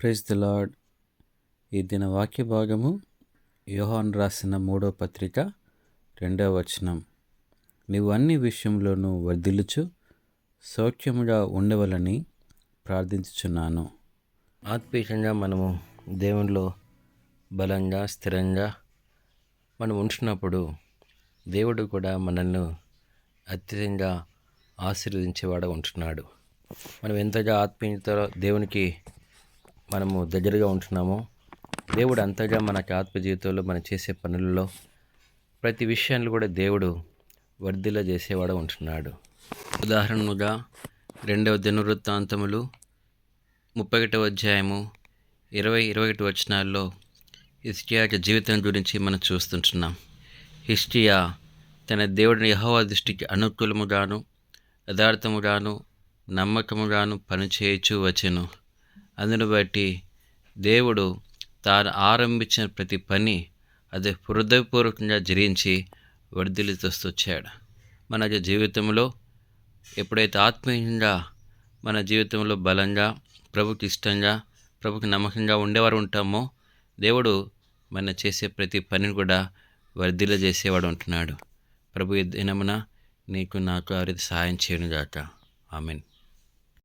Praise the lord. ఈ దిన వాక్య భాగము యోహాన్ రాసిన మూడో పత్రిక రెండవ వచనం. నీవు అన్ని విషయంలోనూ వర్ధిల్లుచు సౌఖ్యముగా ఉండవలని ప్రార్థించుచున్నాను. ఆత్మీయంగా మనము దేవునిలో బలంగా స్థిరంగా మనం ఉంచినప్పుడు దేవుడు కూడా మనల్ని అత్యధికంగా ఆశీర్వదించేవాడు ఉంటున్నాడు. మనం ఎంతగా ఆత్మీయతలో దేవునికి మనము దగ్గరగా ఉంటున్నామో. దేవుడు అంతగా మనకి ఆత్మ జీవితంలో మనం చేసే పనులలో ప్రతి విషయాన్ని కూడా దేవుడు వర్ధిలా చేసేవాడు ఉంటున్నాడు. ఉదాహరణగా రెండవ దినవృత్తాంతములు ముప్పై ఒకటవ అధ్యాయము ఇరవై ఇరవై ఒకటి వచనాల్లో హిస్టియా జీవితం గురించి మనం చూస్తుంటున్నాం. హిస్టియా తన దేవుడిని యహోవా దృష్టికి అనుకూలముగాను యథార్థముగాను నమ్మకముగాను పనిచేయచ్చు వచ్చెను. అందును బట్టి దేవుడు తాను ఆరంభించిన ప్రతి పని అది హృదయపూర్వకంగా జరించి వర్ధిల్లి తెస్తొచ్చాడు మన జీవితంలో ఎప్పుడైతే ఆత్మీయంగా మన జీవితంలో బలంగా ప్రభుకి ఇష్టంగా ప్రభుకి నమ్మకంగా ఉండేవారు ఉంటామో దేవుడు మన చేసే ప్రతి పనిని కూడా వర్ధిల చేసేవాడు ఉంటున్నాడు. ప్రభు దినమున నీకు నాకు ఆ రీతి సహాయం చేయను గాక ఆమెన్.